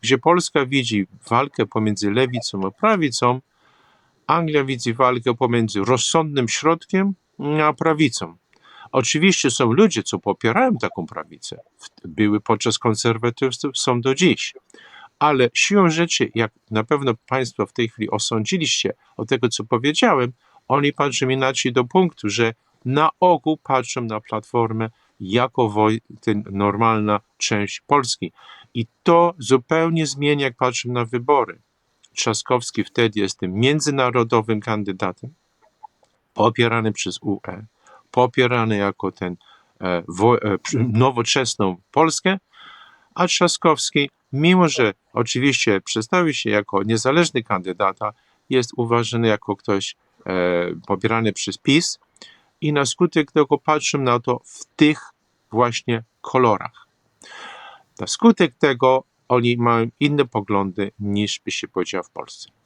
gdzie Polska widzi walkę pomiędzy lewicą a prawicą, Anglia widzi walkę pomiędzy rozsądnym środkiem a prawicą. Oczywiście są ludzie, co popierają taką prawicę. Były podczas konserwatystów, są do dziś. Ale siłą rzeczy, jak na pewno Państwo w tej chwili osądziliście od tego, co powiedziałem, oni patrzą inaczej do punktu, że na ogół patrzą na Platformę jako woj- ten normalna część Polski. I to zupełnie zmienia, jak patrzą na wybory. Trzaskowski wtedy jest tym międzynarodowym kandydatem, popierany przez UE, popierany jako ten e, wo, e, nowoczesną Polskę, a Trzaskowski, mimo że oczywiście przedstawił się jako niezależny kandydata, jest uważany jako ktoś e, popierany przez PiS i na skutek tego patrzę na to w tych właśnie kolorach. Na skutek tego oni mają inne poglądy niż by się powiedział w Polsce.